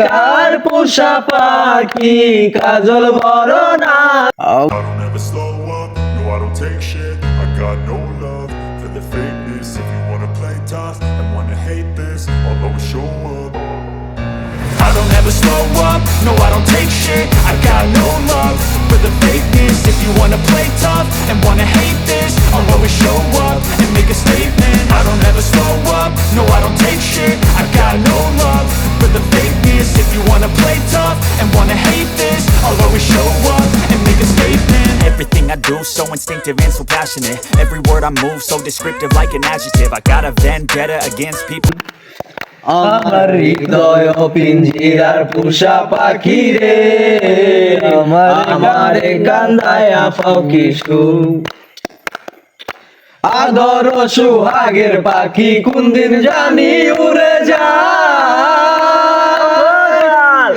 কার পোষা পাখি কাজল বরনা I don't ever slow up, no I don't take shit I got no love for the fakeness If you wanna play tough and wanna hate this I'll always show up I don't ever slow up, no I don't take shit I got no love for the fakeness If you wanna play tough and wanna hate this I'll always show up and make a statement I don't ever slow up, no I don't take shit I got no love for the fakeness If You wanna play tough and wanna hate this I'll always show up and make a statement Everything I do so instinctive and so passionate Every word I move so descriptive like an adjective I got a vendetta against people আমার হৃদয় পিঞ্জিরার পোষা পাখি রে আমার কান্দায়া পাখি সু আদর সুহাগের পাখি কোন দিন জানি উড়ে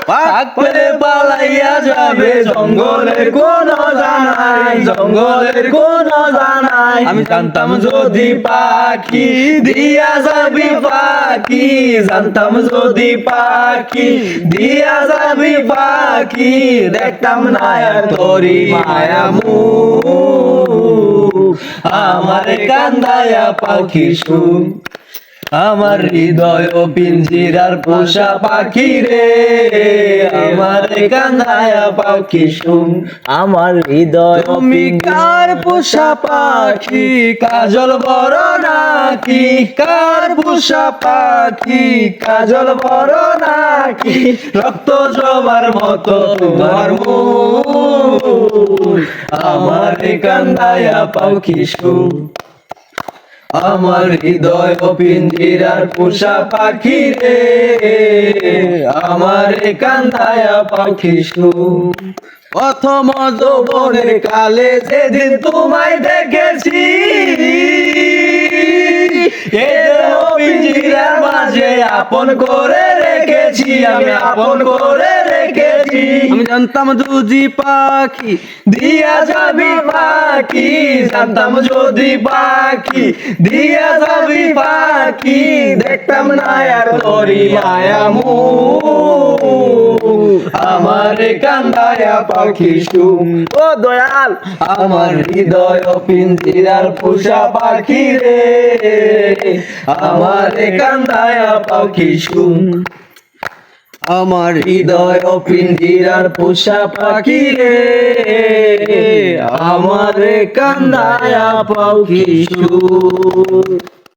যা পাকলে পালাইয়া যাবে, জঙ্গলের কোন জানাই জঙ্গলের কোন জানাই আমি জানতাম যদি পাখি দিয়া যাবি পাখি, জানতাম যদি পাখি দিয়া যাবি পাখি, দেখতাম না তোরি মায়া মু, আমার কান্দায়া পাখি সুখ আমার হৃদয় পিঞ্জিরার পোষা পাখি রে আমার কান্দায়া পাখি শুন। আমার হৃদয় তুমি কার পোষা পাখি? কাজল বড় নাকি? কার পোষা পাখি? কাজল বড় নাকি? রক্ত জবার মতো তোমার আমার কান্দায়া পাখি শুন। আমার হৃদয় পিঞ্জিরার পোষা পাখি রে। আমার কান্দায়া পাখি সু। প্রথম যৌবনের কালে যেদিন তোমায় দেখেছি মাঝে আপন করে রেখেছি, আমি আপন করে রেখেছি। জানতাম দুজি পাখি, দিয়া যাবি পাখি, জানতাম যদি পাখি, দিয়া যাবি পাখি, দেখতাম না আর তোরি মায়া মু আমার কান্দায়া পাখি সুম। ও দয়াল, আমার হৃদয় পিঞ্জিরার পোষা পাখি রে। আমার কান্দায়া পাখি সুম। আমার হৃদয় পিঞ্জিরার পোষা পাখি রে। আমার কান্দায়া পাখি